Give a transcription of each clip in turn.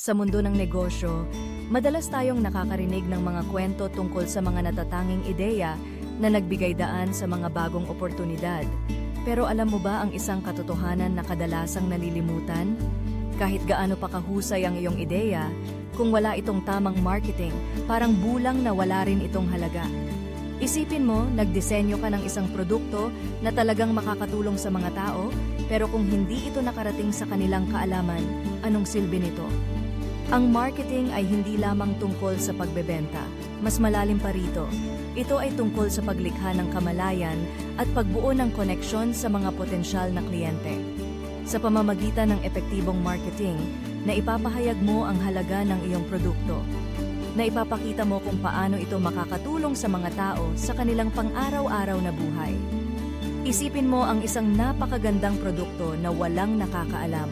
Sa mundo ng negosyo, madalas tayong nakakarinig ng mga kwento tungkol sa mga natatanging ideya na nagbigay daan sa mga bagong oportunidad. Pero alam mo ba ang isang katotohanan na kadalasang nalilimutan? Kahit gaano pa kahusay ang iyong ideya, kung wala itong tamang marketing, parang bulang na wala rin itong halaga. Isipin mo, nagdisenyo ka ng isang produkto na talagang makakatulong sa mga tao, pero kung hindi ito nakarating sa kanilang kaalaman, anong silbi nito? Ang marketing ay hindi lamang tungkol sa pagbebenta, mas malalim pa rito. Ito ay tungkol sa paglikha ng kamalayan at pagbuo ng koneksyon sa mga potensyal na kliyente. Sa pamamagitan ng epektibong marketing, na ipapahayag mo ang halaga ng iyong produkto, na ipapakita mo kung paano ito makakatulong sa mga tao sa kanilang pang-araw-araw na buhay. Isipin mo ang isang napakagandang produkto na walang nakakaalam.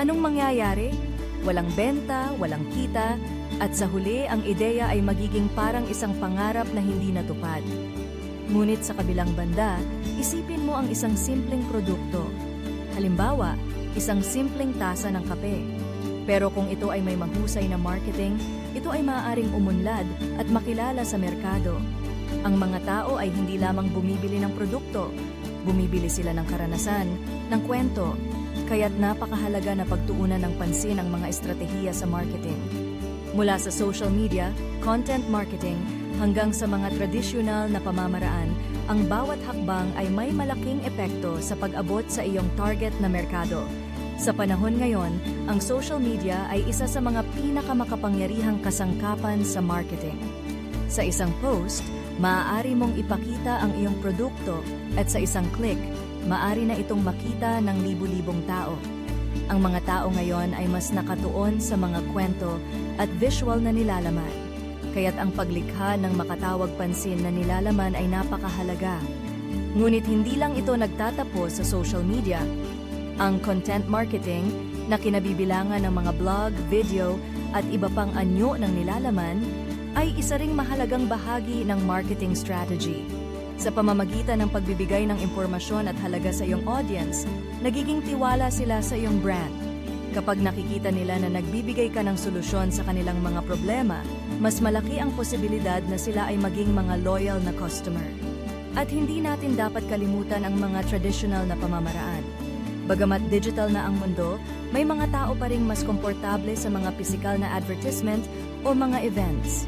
Anong mangyayari? Walang benta, walang kita, at sa huli ang ideya ay magiging parang isang pangarap na hindi natupad. Ngunit sa kabilang banda, isipin mo ang isang simpleng produkto. Halimbawa, isang simpleng tasa ng kape. Pero kung ito ay may mahusay na marketing, ito ay maaaring umunlad at makilala sa merkado. Ang mga tao ay hindi lamang bumibili ng produkto, bumibili sila ng karanasan, ng kwento, kaya't napakahalaga na pagtuunan ng pansin ang mga estratehiya sa marketing. Mula sa social media, content marketing, hanggang sa mga tradisyonal na pamamaraan, ang bawat hakbang ay may malaking epekto sa pag-abot sa iyong target na merkado. Sa panahon ngayon, ang social media ay isa sa mga pinakamakapangyarihang kasangkapan sa marketing. Sa isang post, maaari mong ipakita ang iyong produkto at sa isang click, maaari na itong makita ng libu-libong tao. Ang mga tao ngayon ay mas nakatuon sa mga kwento at visual na nilalaman. Kaya't ang paglikha ng makatawag pansin na nilalaman ay napakahalaga. Ngunit hindi lang ito nagtatapos sa social media. Ang content marketing na kinabibilangan ng mga blog, video at iba pang anyo ng nilalaman ay isa ring mahalagang bahagi ng marketing strategy. Sa pamamagitan ng pagbibigay ng impormasyon at halaga sa iyong audience, nagiging tiwala sila sa iyong brand. Kapag nakikita nila na nagbibigay ka ng solusyon sa kanilang mga problema, mas malaki ang posibilidad na sila ay maging mga loyal na customer. At hindi natin dapat kalimutan ang mga traditional na pamamaraan. Bagamat digital na ang mundo, may mga tao pa ring mas komportable sa mga pisikal na advertisement o mga events.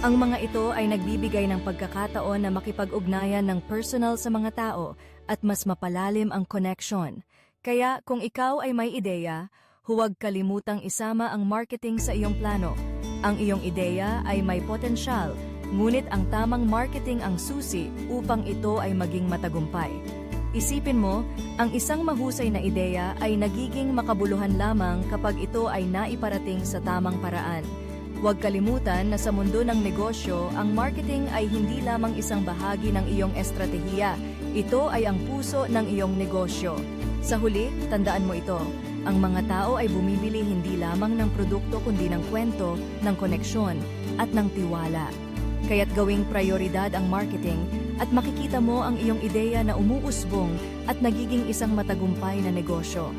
Ang mga ito ay nagbibigay ng pagkakataon na makipag-ugnayan ng personal sa mga tao at mas mapalalim ang connection. Kaya kung ikaw ay may ideya, huwag kalimutang isama ang marketing sa iyong plano. Ang iyong ideya ay may potensyal, ngunit ang tamang marketing ang susi upang ito ay maging matagumpay. Isipin mo, ang isang mahusay na ideya ay nagiging makabuluhan lamang kapag ito ay naiparating sa tamang paraan. Huwag kalimutan na sa mundo ng negosyo, ang marketing ay hindi lamang isang bahagi ng iyong estratehiya. Ito ay ang puso ng iyong negosyo. Sa huli, tandaan mo ito. Ang mga tao ay bumibili hindi lamang ng produkto kundi ng kwento, ng koneksyon, at ng tiwala. Kaya't gawing prioridad ang marketing at makikita mo ang iyong ideya na umuusbong at nagiging isang matagumpay na negosyo.